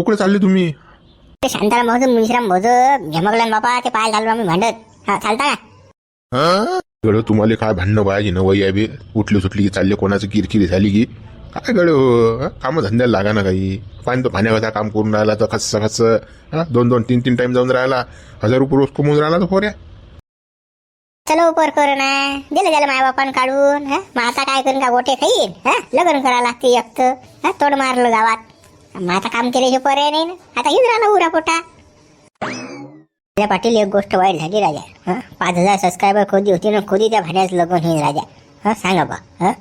कुकडे चालले तुम्ही. ते शांताराम भाऊचं मुंशीराम भाऊचं झमकलं बापा ते पाय घालून आम्ही भांडत. हा चालता का? गड तुम्हाला काय भांडणं पाहिजे ना वय आहे बे. उठली सुटली की चालले कोणाचं किरकिरी झाली की? काय गड हो? काम धंद्याला लागा ना काही. पाणी तो पाण्याचा काम करून राहिला तर खस्स खस्स. हा? दोन दोन तीन तीन टाइम जाऊन राहिला. हजार रुपये रोज कमवून राहिला तर पोऱ्या. चलो उपर करू ना दिलं त्याला माय बापान काढून हा? मग आता काय करून का गोटे खाईन हा? लग्न करा लागते एक हा तोड मारलं गावात. मग आता काम केल्याचे पर्याय नाही ना? आता येऊन राहिला उरा पोटा. राजा पाटील एक गोष्ट वाईट झाली राजा. हा? पाच हजार सबस्क्रायबर खोदी होती ना खोदी त्या भाड्याच लग्न होईल राजा. हा? सांगा बा. हा?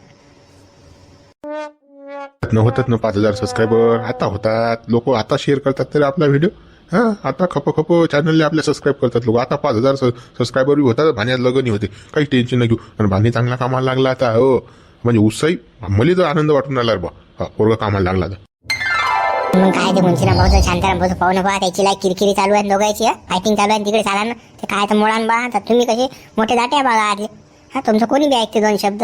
न होतात ना पाच हजार सबस्क्रायबर आता होतात. लोक आता शेअर करतात तरी आपला व्हिडिओ हा? आता खप खप चॅनलला आपल्या सबस्क्राईब करतात लोक. आता पाच हजार सबस्क्रायबर बी होतात भाण्यात लग्न होते. काही टेन्शन नाही घेऊ. आणि भाणी चांगला कामाला लागला आता हो. म्हणजे उत्साही मला तर आनंद वाटून राहिला बा. पोरगा कामाला लागला तर मग काय ते मुंशीराम भाऊ शांताराम भाऊचं पाहुणं बा त्याची लाईक किरकिरी चालू आहे दोघांची फायटिंग चालू आहे तिकडे चाला ना ते काय तर मुळान बा तर तुम्ही कसे मोठे दाटे बघा आधी हा तुमचं कोणी बी ऐकते दोन शब्द?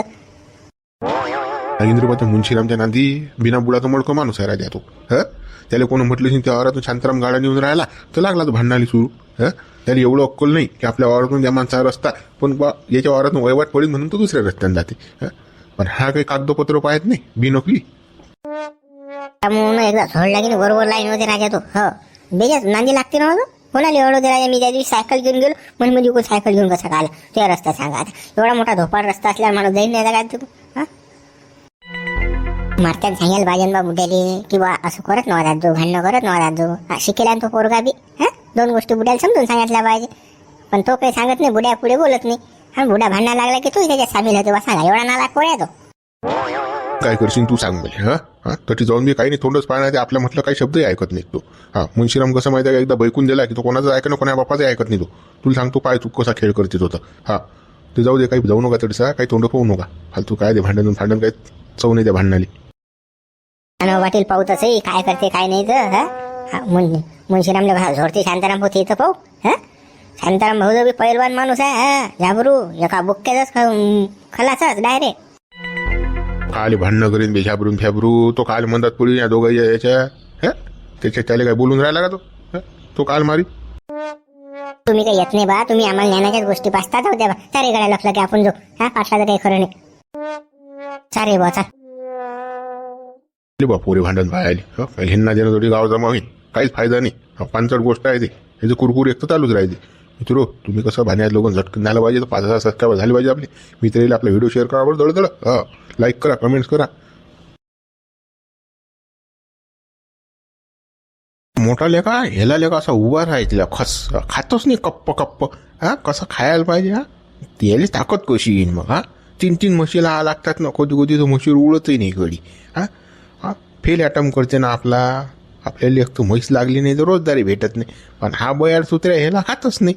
इंद्रबाच्या मुंशीरामच्या नांदी बिना बुडाचा मडको माणूस आहे राजा तो ह. त्याला कोण म्हटलं नाही त्या वावरातून शांताराम गाडा नेऊन राहिला तर लागला तो भांडणाली सुरू ह. त्याला एवढं अक्कल नाही की आपल्या वावरातून त्या माणसा रस्ता पण बा याच्या वावरातून वयवाट पडेल म्हणून तो दुसऱ्या रस्त्याने जाते ह. पण हा काही कागदपत्र पाहत नाही बिनोकली. म्हणून एकदा सोडला की बरोबर लाईन होते राजा तो. हो. बेजाच नांदी लागते ना माझं कोणाला एवढं होते राजा? मी त्या दिवशी सायकल घेऊन गेलो म्हणून म्हणजे कोण सायकल घेऊन कसा का आला रस्ता सांगा आता. एवढा मोठा धोपाड रस्ता असल्यावर माणूस जाईन नाही काय तू मारत्यात सांगेल भाजन बा बुड्याले बा असं करत नव्हा दादू भांडणं करत नव्हा दादू हा शिकेला तो पोरगा बी. हा? दोन गोष्टी बुड्याला समजून सांगितल्या पाहिजे. पण तो काही सांगत नाही बुड्या पुढे बोलत नाही. हा बुड्या भांडणं लागला की तू त्याच्यात सामील होते. बा सांगा एवढा नाला कोळ्या तो? काय करशील तू सांग म्हणजे हा? हा? तरी जाऊन मी काही नाही तोंडच पाहणार ते आपल्या म्हटलं काही शब्दही ऐकत नाही तो. हां मुंशीराम कसं माहिती आहे एकदा बैकून दिला की तो कोणाचं ऐकणं कोणा बापाचं ऐकत नाही तो. तुला सांगतो पाय तू कसा खेळ करते होता हा ते जाऊ दे काही जाऊ नका तडसा काही तोंड पाहू नका. फालतू काय दे भांडण भांडण काय चव नाही त्या भांडणाली. वाटेल हो, वाटील पाहू तसंही काय करते काय नाही तर हा? हा मुं झोडते शांताराम भाऊ ते पाहू हां? शांताराम भाऊ बी पैलवान माणूस आहे हा? झाबरू एका बुक्क्याचाच ख- खलासच डायरेक्ट. काल भांडणं करीन बे झाबरून फॅबरू तो काल म्हणतात पुढे या दोघं याच्या हा? त्याच्या त्याला काय बोलून राहिला का तो? हं? तो काल मारी? तुम्ही काही येत नाही बा तुम्ही आम्हाला ज्ञानाच्याच गोष्टी पाचतात होत्या बा. चारे गड्या लक्षला की आपण जो हा पाटलाचं काही खरं नाही. चारे बा चाल. ले बा पोरे भांडण पाहायला. हं? काही ह्यांना देणं थोडी गाव जमा होईल. काहीच फायदा नाही. हं, पानचट गोष्ट आहे ते. ह्याचं कुरकुर एक तर चालूच राहते मित्रो तुम्ही कसं भाण्यात लोक झटकन झालं पाहिजे तर पाच हजार सबस्क्राईबर झाले पाहिजे आपले. मित्र आपला व्हिडिओ शेअर करा बरं दळ हा लाईक करा कमेंट्स करा. मोठा लेखा ह्याला लेखा असा उभा राहायचा खस खातोच नाही कप्प कप्प. हा कसं खायला पाहिजे हा? त्याला ताकद कशी येईन मग हा? तीन तीन म्हशीला लागतात ना कधी कधी तो म्हशीवर उडतही नाही गडी हा? हा फेल ॲटम करते ना आपला. आपल्याला एक तर म्हैस लागली नाही तर रोजदारी भेटत नाही. पण हा बयार सुत्र्या ह्याला खातच नाही.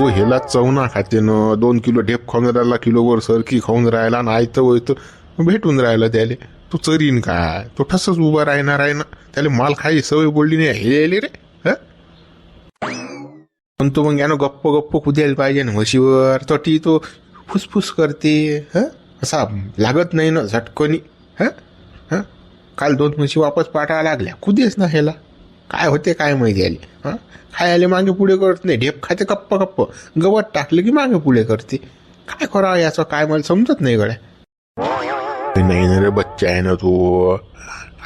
तो ह्याला चवना खाते ना दोन किलो ढेप खाऊन राहिला किलोवर सरकी खाऊन राहिला आणि आयतं वयतं भेटून राहिला त्याले. तो चरीन काय? तो ठसच उभा राहणार आहे ना? त्याला माल खायची सवय बोलली नाही हे यायले रे ह? पण तो मग यानं गप्प गप्प कुद्यायला पाहिजे ना म्हशीवर. तटी तो फुसफुस करते ह? असा लागत नाही ना झटकनी ह? काल दोन म्हशी वापस पाठवा लागल्या. कुदेच ना ह्याला. काय होते काय माहिती आले काय खायला मागे पुढे करत नाही. ढेप खाते कप्प कप्प गवत टाकलं की मागे पुढे करते. काय करावं याचं? काय मला समजत नाही गड्या. नाही ना रे बच्चा आहे ना तो.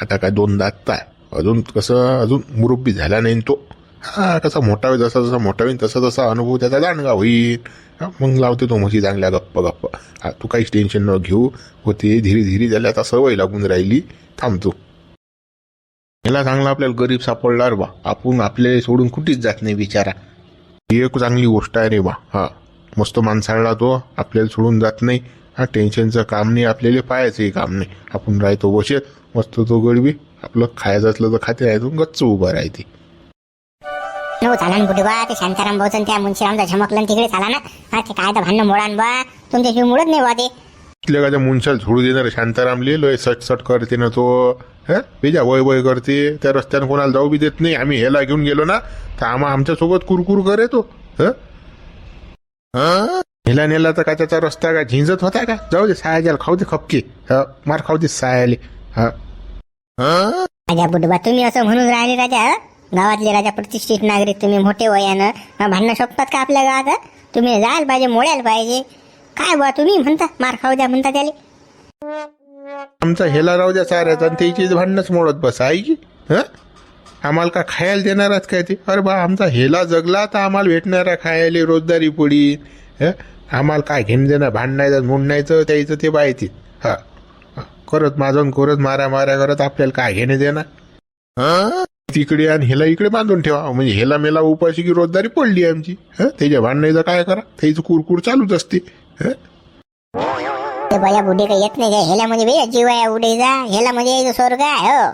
आता काय दोन दात आहे. अजून कसं? अजून मुरब्बी झाला नाही तो. हा कसा मोठा होईल जसा जसा मोठा होईल तसा तसा अनुभव त्याचा जाणगा होईल. हा, मग लावते तो म्हशी चांगल्या गप्प गप्प. हा, तू काहीच टेन्शन न घेऊ. होते धीरे धीरे त्याला आता सवय लागून राहिली. थांबतो. याला चांगला आपल्याला गरीब सापडला रे बा. आपण आपल्याला सोडून कुठेच जात नाही बिचारा. ही एक चांगली गोष्ट आहे रे बा. हा मस्त माणसाळला तो. आपल्याला सोडून जात नाही. हा टेन्शनचं काम नाही आपल्याला पाहायचंही काम नाही. आपण राहतो बसेत मस्त तो गडबी. आपलं खायचं असलं तर खाते राहतो गच्च उभा राहते. हो चाला ना कुठे बा ते शांताराम भाऊचं त्या मुंशीरामचा झमकलं तिकडे चाला ना. हा ते काय तर भांडणं मोडान बा. तुमच्या शिव मुळत नाही बा ते मुंशाला झोडू देणार शांताराम लिहिलोय सट सट करते ना तो. हं? बेजा वय वय करते. त्या रस्त्यानं कोणाला जाऊ बी देत नाही. आम्ही ह्याला घेऊन गेलो ना तर आम्हा आमच्यासोबत कुरकुर करे तो. हं? हं? नेला तर काय त्याचा रस्ता काय? झिंजत होता का? जाऊ दे सायाजाला खाऊ दे खपकी. हं, मार खाऊ दे सायाले. हा? राजा बुडबा तुम्ही असं म्हणून राहिले राजा हं? गावातले राजा प्रतिष्ठित नागरिक तुम्ही मोठे वयानं भांडणं शोधतात का आपल्या गावात तुम्ही जायला पाहिजे मोडायला पाहिजे. काय बा तुम्ही म्हणता? मार खाऊ द्या म्हणता त्याला. आमचा हेला राहू द्या साऱ्याचा आणि त्याची भांडणच मोडत बस आहे की हं? आम्हाला का खायला देणारच काय ते? अरे बा आमचा हेला जगला तर आम्हाला भेटणारा खायला रोजदारी पडी हं? आम्हाला काय घेणं देणं भांडणायचं मुंडायचं त्याचं ते बायतील हा. करत माझून करत मारा मारा करत आपल्याला काय घेणं देणार? हा? तिकडे आणि हेला इकडे बांधून ठेवा. म्हणजे हेला मेला उपाशी की रोजदारी पडली आमची. हं? त्याच्या भांडणाचं काय करा? त्याचं कुरकुर चालूच असते. हं? ते बया बुडे काही येत नाही काय हेला म्हणजे बे जीव आहे म्हणजे यायचं स्वर्ग आहे हो.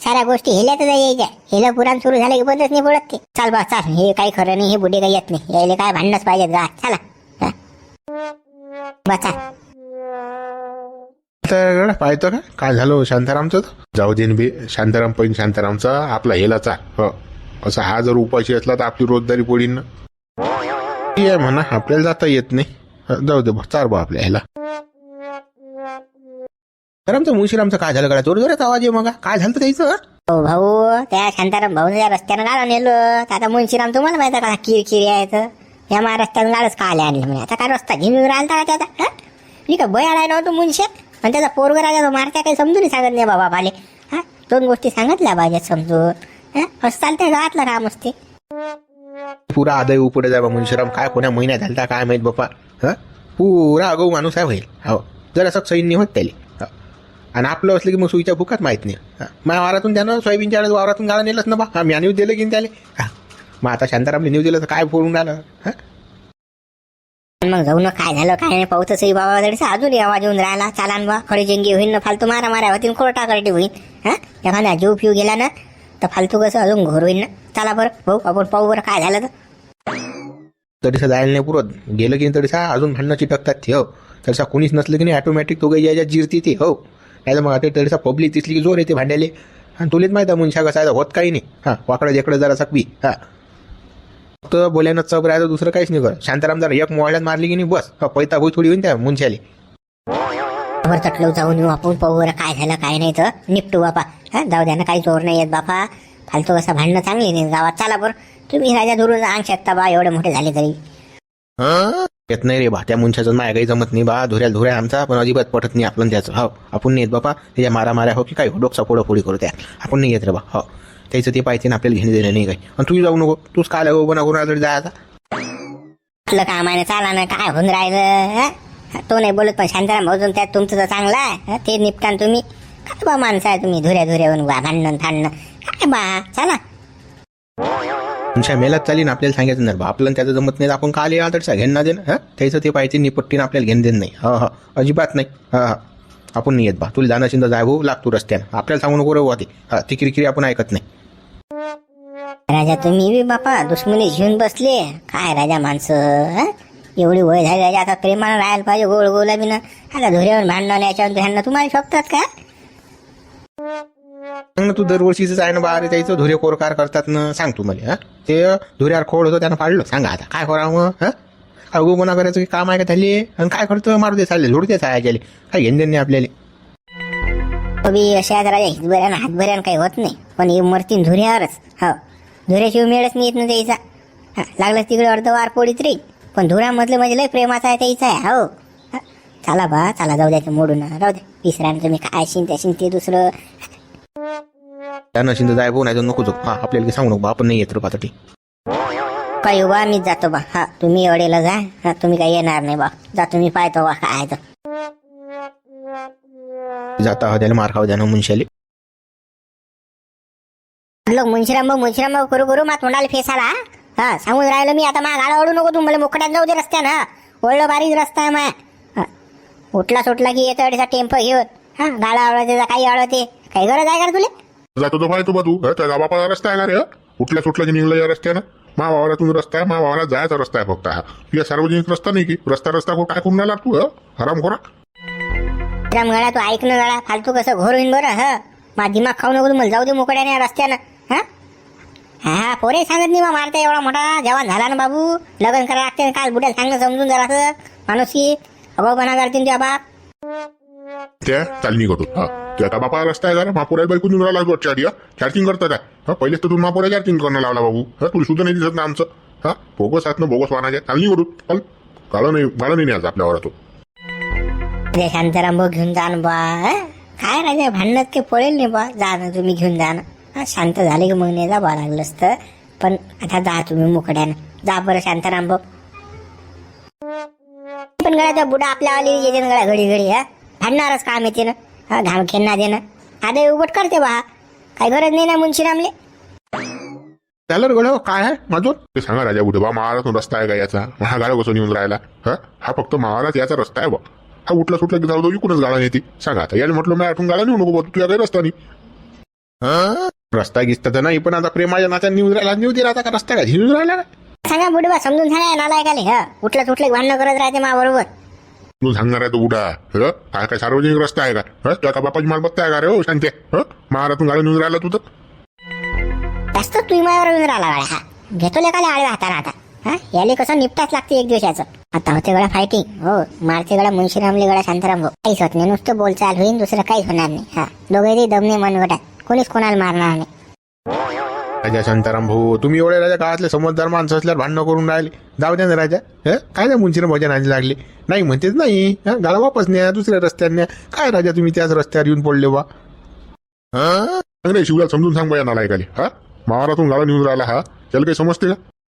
साऱ्या गोष्टी हेल्यातच आहे यायच्या. हेला पुराण सुरू झालं की बंदच नाही पडत ते. चाल बा चाल. हे काही खरं नाही हे बुडे काही येत नाही. यायला काय भांडणच पाहिजेत गा चला. हा. बा चाल. तर पाहतो का? काय झालं हो शांतारामचं तर? जाऊ दे बी शांताराम पण शांतारामचा आपला हेलाचा हो. असा हा जर उपाशी असला तर आपली रोजदारी पडीन ना. म्हणा आपल्याला जाता येत नाही. जाऊ दे चार बा आपल्या ह्याला. तर आमचं काय झालं का जोर जोरात आवाज आहे मग. काय झालं त्याचं? हो भाऊ त्या शांताराम भाऊ त्या रस्त्यानं गाडा नेलो. आता मुंशीराम तुम्हाला माहिती का किरकिरी आहे तर या मा गाडच का आणलं म्हणजे आता काय रस्ता घेऊन राहिला त्याचा? मी का बयाड आहे नव्हतं मुंशात आणि त्याचा पोरग राजा तो मारत्या काही समजून सांगत नाही बाबा भाले हा? दोन गोष्टी सांगितल्या पाहिजेत समजून. हा? असं चालतंय गावातलं काम असते. पुरा आदय उपडे जाय बा मुंशीराम काय कोण्या महिन्यात झालता काय माहीत बापा? हा? पुरा अगो माणूस आहे होईल हो. जर असं सैन्य होत त्याले. हो. आणि आपलं असलं की मग सुईच्या भुकात माहीत नाही. हं. माझ्या वावरातून त्यानं सोयाबीनच्या वावरातून गाळा नेलंच ना बा. हा मी न्यूज दिलं की त्याला? हा. मग आता शांतारामने न्यूज दिलं तर काय फोडून राहिलं? हं? मग जाऊ ना काय झालं काय नाही पाहू तसंही बाबा तरी अजूनही आवाज येऊन राहिला चालान बा खडी जेंगी होईन ना फालतू मारा मारा होतीन कोर्टा करडी होईन. हा? एखादा जीव पिऊ गेला ना तर फालतू कसं अजून घोर होईन ना. चला बरं भाऊ आपण पाहू बरं काय झालं तर. तरीसा जायला नाही पुरत. गेलं की तडीसा? अजून भांडणं चिटकतात ते हो. तरीसा कोणीच नसलं की नाही ऑटोमॅटिक तो काही याच्या जिरती ते हो. नाही तर मग आता तरीसा पब्लिक दिसली की जोर येते भांड्याले. आणि तुलेच माहिती आहे मुंशा कसा होत काही नाही. हां वाकडं जेकडं जरा सकवी. हां. फक्त बोल्यानं चब राहायचं दुसरं काहीच नाही करत. शांताराम जर एक मोहळ्यात मारली की नाही बस. पैता होई थोडी होईन त्या मुंशाले. वर तटलो जाऊन येऊ आपण पाहू बरं काय झालं काय नाही तर. निपटू बापा. हा जाऊ द्या ना काही जोर नाही येत बापा. फालतू असं भांडणं चांगली नाही गावात चला बरं. तुम्ही राजा धरून अंग शकता बा एवढे मोठे झाले तरी. येत नाही रे बा. त्या मुंशाचं माय काही जमत नाही बा. धुऱ्या धुऱ्या आमचा पण अजिबात पटत नाही आपलं त्याचं. हो. आपण नाही येत बापा. त्याच्या मारा माऱ्या हो की काय? डोकसा फोडा फोडी करू त्या आपण नाही येत रे बा. हो. त्याचं ते पाहिजे ना आपल्याला घेणे देणं नाही काही. आणि तू जाऊ नको. तूच काय लागू हो बना करून जायचा आपलं काम आहे ना चाला ना. काय होऊन राहिलं? तो नाही बोलत पण शांताराम भाऊ त्यात तुमचं तर चांगलं आहे. ते निपटान तुम्ही. काय बा माणसं आहे तुम्ही? धुऱ्या धुऱ्यावरून बा भांडण थांडणं काय बा? चला. तुमच्या मेलात चालीन आपल्याला सांगायचं नाही बा आपल्याला त्याचं जमत नाही आपण काल आले तर घेणं दे ना हा? त्याचं ते पाहिजे निपट्टीनं आपल्याला घेणं देणं नाही. हा हा. अजिबात नाही. हा हा. आपण नाही येत बा. तुला जाणं शिंदा जाय भाऊ लागतो रस्त्यानं. आपल्याला सांगू नको रे ते. हा ती किरकिरी आपण ऐकत नाही. राजा तुम्ही बी बापा दुश्मनी घेऊन बसले. काय राजा माणसं एवढी वय झाली राजा आता प्रेमानं राहायला पाहिजे गोळ गोला बी ना आता धुऱ्यावर भांडण याच्यावर भांडणं तुम्हाला शोभतात का? सांग ना तू दरवर्षीच आहे ना बा त्याचं धुरे कोरकार करतात ना सांग तू मला हा? ते धुऱ्यावर खोड होतं त्यानं पाडलं सांगा आता काय करावं हा? अगो मना करायचं की काम आहे का झाली आणि काय करतो मारू दे चालले झोडते सायाच्याले काय घेणं देणं नाही आपल्याला? तुम्ही अशा राजा हितभऱ्यानं हातभऱ्यान काही होत नाही. पण हे मरतीन धुऱ्यावरच हो. धुऱ्याशिवाय मिळच नाही येत ना त्याचा. हा लागलं तिकडे अर्ध वार पोळीत रे. पण धुऱ्यामधलं म्हणजे लय प्रेमाचा आहे त्याचा आहे हो. हा, चला बा चला जाऊ द्यायचं मोडून. राहू द्या. विसरा तुम्ही काय शिन त्या शिन ते दुसरं त्यानं शिंद जाय भाऊ नाही तर नको जाऊ हा आपल्याला काही सांगू नको बा आपण नाही येत रुपासाठी काही बा मीच जातो बा. हा तुम्ही अडेला जा. हा तुम्ही काही येणार नाही बा. जा तुम्ही पाहतो बा काय आहे तर. जाता हा त्याला मार खाऊ द्या ना मुंशाले लोक मुंशीराम भाऊ मुंशीराम भाऊ करू करू मा तोंडाला फेस आला हा सांगून राहिलो मी आता मा गाडा ओढू नको तू मला मोकड्यात जाऊ दे रस्त्यानं ओढलं बारीक रस्ता आहे मा हा. उठला सुटला की येतो अडीचा टेम्पो घेऊन हा. गाडा आवडते काही आवडते काही गरज आहे का रे तुला? जातो तो पाहतो बा तू हं? त्या गावापाला रस्ता आहे ना रे? उठल्या सुटल्या की निघलं या रस्त्यानं? मा वावरातून रस्ता आहे मा वावरात जायचा रस्ता आहे फक्त हा. या सार्वजनिक रस्ता नाही की? रस्ता रस्ता को- काय करून राहिला तू हं? हराम खोरा. राम गळा तू ऐकणं गळा फालतू कसं घोर होईन बरं हा? मा दिमाग खाऊ नको मला जाऊ दे मोकड्याने या रस्त्यानं हा? हा पोरे सांगत नाही बा मारता एवढा मोठा जवान झाला ना बाबू. लग्न करा लागते काल बुड्याला सांगणं समजून जरासं माणूस की अगाऊपणा करतील तुझ्या बाप. त्या चाल निघतो हा? त्या आता बापा रस्ता आहे जरा. रे बायको बाई राहिला तू आडिया चार्जिंग करतात हा? पहिलेच तर तू महापुरा चार्जिंग करणं लावला बाबू. हा? तुला सुद्धा नाही दिसत ना आमचं. हा? बोगस आहेत ना बोगस वाहनाचे. चाल नाही करू चल. गाळं नाही गाळं नाही आज आपल्यावर तो ते शांताराम भाऊ घेऊन जा ना बा हं? काय राजा भांडणात ते पळेल नाही बा? जा ना तुम्ही घेऊन जा ना. हा, शांत झाले की मग नाही जा बा लागलं असतं पण आता जा तुम्ही मुकड्यानं. जा बरं शांताराम भाऊ पण गळ्याचा बुडा आपल्या आली येते ना गळा घडी घडी हा? भांडणारच काम येते ना. हा दे ना आता उभट करते बा. काही गरज नाही ना मुंशीरामले. त्याला रे गड्या काय आहे? माझून ते सांगा राजा बुडे बा महाराजून रस्ता आहे का याचा? मग हा गाडा कसं येऊन राहिला? हा? हा फक्त महाराज याचा रस्ता आहे बा. हा उठला सुटला की जाऊ दो इकडूनच गाडा येते सांगा आता याने म्हटलं मी आठवून गाडा नेऊ नको बा तुझ्या काही रस्ता नाही हा? रस्ता गिसता तर नाही पण आता प्रेमाच्या नात्या न्यूज राहिला न्यूज राहता का रस्ता का न्यूज राहिला सांगा बुडे बा समजून सांगा नालायकाले हा? उठलं सुटलं भांडणं करत राहते मा बरोबर तू सांगणार आहे तो बुडा ह? काय सार्वजनिक रस्ता आहे का? ह? तुझ्या का बापाची मालमत्ता आहे का रे? हो शांती ह? महाराजून गाडा नेऊन राहिला तू तर. जास्त तुम्ही माझ्यावर येऊन राहिला गाड्या हा. घेतो लेकाले आडवे हाताला आता. हा? याले कसं निपटाच लागते एक दिवसाचं. आता होते गळा फायटिंग हो मारते गळा मुंशीरामले गळा शांताराम भाऊ. काहीच होत नाही. नुसतं बोलचाल होईल दुसरं काहीच होणार नाही. हा. दोघेही दमने मनगटात. कोणीच कोणाला मारणार नाही. राजा शांताराम भाऊ तुम्ही एवढे राजा काळातले समजदार माणसं असल्यावर भांडणं करून राहिले. जाऊ द्या ना राजा हं? काय ना मुंशीनं भजन आजी लागले? नाही म्हणतेच नाही हं? गाडा वापस न्या दुसऱ्या रस्त्याने न्या. काय राजा तुम्ही त्याच रस्त्यावर येऊन पडले बा? हा? सांग शिवला समजून सांग बा या नालायकाले हा? महाराजून गाडा नेऊन राहिला हा? त्याला काही समजते का?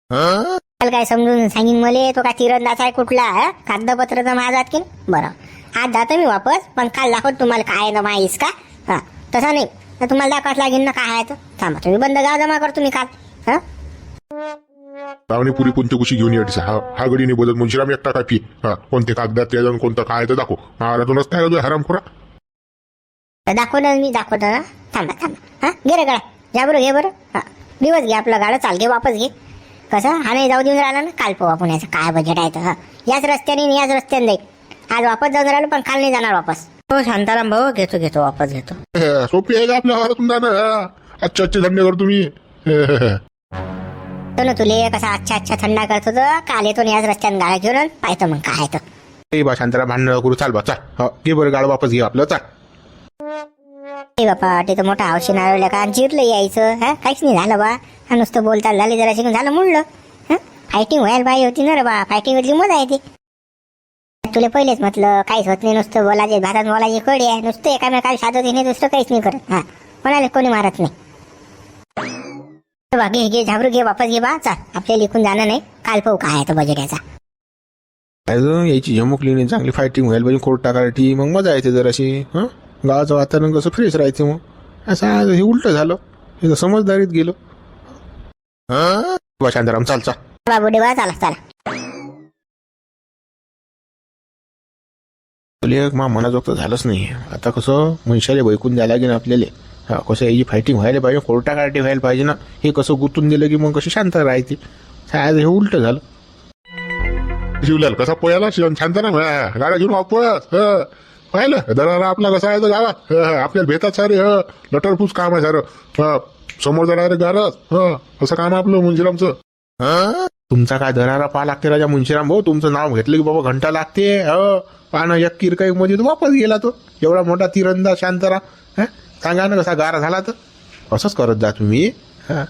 हा त्याला काय समजून सांगीन मले? तो काय तिरंदाज आहे कुठला हा? कागदपत्र तर माझ्यात की बरं. आज जातो मी वापस पण काल दाखवत तुम्हाला काय आहे ना माहीस का? हा? तसं नाही. तर तुम्हाला दाखवत लागेल ना काय आहे तर? थांबा. तुम्ही बंद गाव जमा करतो मी काल. हा? लावणी पुरी कोणती कुशी घेऊन यायची हा हा गडी नाही बदल मुंशीराम एकटा काय फी हा कोणते कागदात त्या जाऊन कोणतं काय तर दाखव. महाराजून रस्ता आहे तर दाखवलं मी दाखवतो ना थांबा थांबा. हा? घे रे गाडा जा बरं घे बरं. हा. दिवस घे आपलं गाडं चाल घे वापस घे. कसं? हा नाही जाऊ देऊन राहिला ना काल पाहू आपण याचं काय बजेट आहे तर हा? याच रस्त्याने आणि याच रस्त्याने जाईल. आज वापस जाऊन राहिलो पण काल नाही जाणार वापस. हो शांताराम भाऊ घेतो घेतो वापस घेतो. हे, सोपी आहे का आपल्या घरातून जाणं? हा? अच्छे अच्छे धंदे कर तुम्ही. तो ना तुले कसा अच्छा अच्छा थंडा करतो तर काल येतो आणि याच रस्त्याने गाड्या घेऊन आणि पाहतो मग काय तर ए बा शांताराम भांडणं करू चाल बा चाल. हो घे बरं गाडा वापस घे आपलं चाल. ए बापा ते तर मोठा औषध आलेलं का? जिरलं यायचं हा? काहीच नाही झालं बा. हा नुसतं बोलता झाली जरा शिकून झालं म्हणलं हा? फायटिंग व्हायला पाहिजे होती ना रे बा. फायटिंग वरची मजा येते तुला पहिलेच म्हटलं काहीच होत नाही नुसतं बोलायचे भातात बोलायची कडी आहे. नुसतं एकामेकाला साधत नाही दुसरं काहीच नाही करत. हा कोणाला कोणी मारत नाही. बा घे घे झाबरू घे वापस घे बा चाल. आपल्याला इकून जाणं नाही. काल पाहू काय आहे तो बजेट याचा. अजून याची झमकली नाही चांगली फायटिंग व्हायला पाहिजे कोर्ट टाकायची मग मजा येते जराशी हं? गावाचं वातावरण कसं फ्रेश राहायचं मग. असं आज हे उलट झालं. हे तर समजदारीत गेलो. हं? बा शांताराम चाल चाल. बा बुडे बा चला चला. तुला मा मनाजोगतं झालंच नाही. आता कसं मनुष्याला बैकून द्यायला लागेल आपल्याला. हा कसं याची फायटिंग व्हायला पाहिजे कोर्टा कार्टी व्हायला पाहिजे ना हे कसं गुंतून दिलं की मग कशी शांत राहते आज हे उलट झालं. शिवलाल कसा पोयाला? शिवण शांत ना गाड्या घेऊन वापस पाहिलं? दरारा आपला कसा आहे गावात आपल्याला भेतात सारे ह. लटरफूस काम आहे सारं ह. समोर जाणार गारच ह. असं काम आपलं मुंजीरामचं. हं? तुमचा काय दरारा पहा लागते राजा मुंशीराम भाऊ? तुमचं नाव घेतलं की बाबा घंटा लागते ह. पानं एक किरकाई मध्ये तो वापस गेला तो. एवढा मोठा तिरंदाज शांतरा हं? सांगा ना कसा गारा झाला तर. असंच करत जा तुम्ही. हां.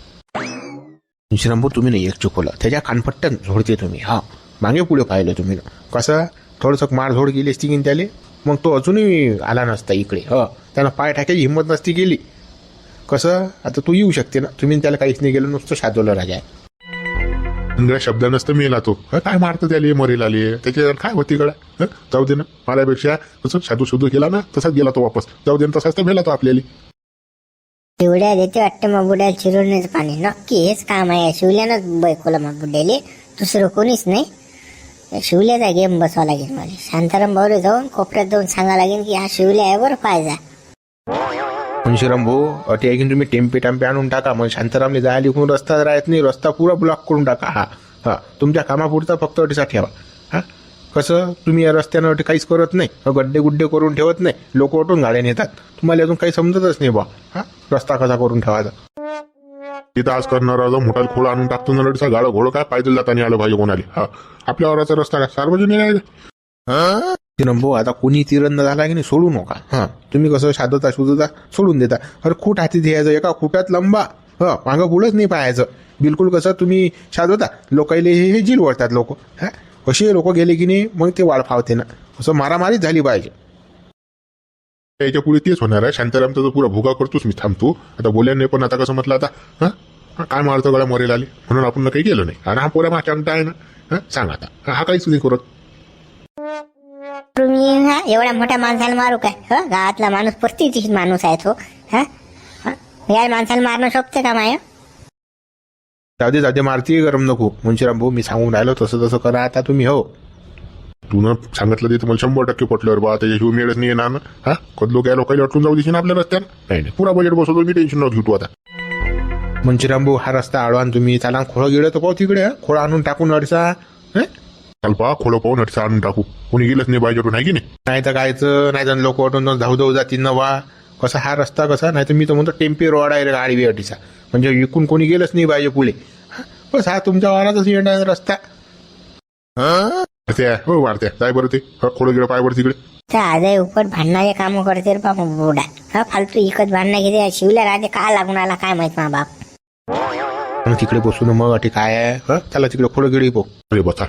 मुंशीराम तुम्ही नाही एक चुकवलं. त्याच्या कानपट्ट्यात झोडते तुम्ही. हा. मागे पुढे पाहिलं तुम्ही. कसं? थोडंसं मारझोड गेली असती की त्याले? मग तो अजूनही आला नसता इकडे. ह. त्यानं पाय टाकायची हिंमत नसती गेली कसं? आता तू येऊ शकते ना. तुम्ही त्याला काहीच नाही गेलं नुसतं शादवलं राजा इंग्रज शब्द नसतं मेला तो. काय मारतो त्याले मरेल आले त्याच्या काय होती गड्या जाऊ दे ना. मारापेक्षा कसं साधू सुधू केला ना तसाच गेला तो वापस. जाऊ दे ना तसाच तर मेला तो आपल्याला. शिवड्या देते वाटतं मग बुड्याला चिरवण्याचं पाणी. नक्की हेच काम आहे. शिवल्यानंच बैकोलं मग बुड्याले दुसरं कोणीच नाही. शिवल्याचा गेम बसवा लागेल मला. शांताराम भाऊले जाऊन कोपऱ्यात जाऊन सांगा लागेल की हा शिवल्या आहे बरं पाहिजे मुंशीराम भाऊ अटे की तुम्ही टेम्पे टाम्पे आणून टाका. मग शांतारामने जायला इकडून रस्ता राहत नाही रस्ता पुरा ब्लॉक करून टाका. हा हा. तुमच्या कामापुरता फक्त अटीसा ठेवा हा? कसं? तुम्ही या रस्त्यानं अटी काहीच करत नाही. गड्डे गुड्डे करून ठेवत नाही. लोक ओटून गाड्या नेतात. तुम्हाला अजून काही समजतच नाही बा. हा? रस्ता कसा करून ठेवायचा? तिथं आज करणार मोठा खोळा आणून टाकतो ना लढीचा गाडं घोडं काय पायदल जाता नाही आलं पाहिजे कोणाला? हा. आपल्या वराचा रस्ता काय? सार्वजनिक आहे? हा? रंभो आता कोणी तिरंदा झाला की नाही सोडू नका. हां. तुम्ही कसं शादता शुद्धता सोडून देता. अरे खूट हाती द्यायचं एका खुटात लंबा. हं. मागं पुढंच नाही पाहायचं. बिलकुल कसं तुम्ही शादवता लोकायले हे हे जील वळतात लोक. हा. कसे लोक गेले की नाही मग ते वाढ फावते ना. असं मारामारीच झाली पाहिजे. याच्यापुढे तेच होणार आहे. शांतारामचा तर पुरा भुगा करतोच मी थांबतो आता बोलल्या नाही पण आता कसं म्हटलं आता? हां? काय मारतो गळा मरेल आले? म्हणून आपण काही केलं नाही. आणि हा पोरा माझ्या अंगठा आहे ना? हां? सांग आता. हा, हा काहीच नाही करत? तुम्ही हा? एवढ्या मोठ्या माणसाला मारू काय? ह? गावातला माणूस पस्तीस माणूस आहे तो हा? या माणसाला मारणं शोभते का माया? जाऊ जाते मारती गरम नको. मुंशीराम भाऊ मी सांगून राहिलो तसं तसं करा आता तुम्ही हो. तू ना सांगितलं ते तुम्हाला शंभर टक्के पटल्यावर बा त्याच्याशिवाय मिळत नाही येणार ना. हा? कधी काय या लोकांना जाऊ देशील आपल्या रस्त्यानं? नाही नाही. पुरा बजेट बसवतो मी टेन्शन न घेऊ तू आता. मुंशीराम भाऊ हा रस्ता आडवान तुम्ही त्याला खोळं गिळं तर पाहू तिकडे खोळं आणून टाकून अडसा हं? चाल पा खोलं पाहून हटसा आणून टाकू. कोणी गेलंच नाही पाहिजे नाही की नाही? नाही तर कायचं नाही तर लोक वाटून धाव धाव जातील ना वा. कसा हा रस्ता कसा? नाही तर मी तर म्हणतो टेम्पे रोड आहे रे गाडी बिहाटीचा म्हणजे इकून कोणी गेलंच नाही पाहिजे पुढे? बस हा तुमच्या वारातच येणार रस्ता. हं? त्या हो वाढत्या जाय बरं ते. हा, खोलं गेलं पाय बरं तिकडे त्या आजही उपट भांडणाचे काम करते रे बाबा बुडा. हा फालतू इकत भांडणं घेते शिवल्या राहते का लागून आला काय माहीत मा बाप? मग तिकडे बसून मग अटी काय आहे? हं? चला तिकडे खोडं गिळी पाहू अरे बसा.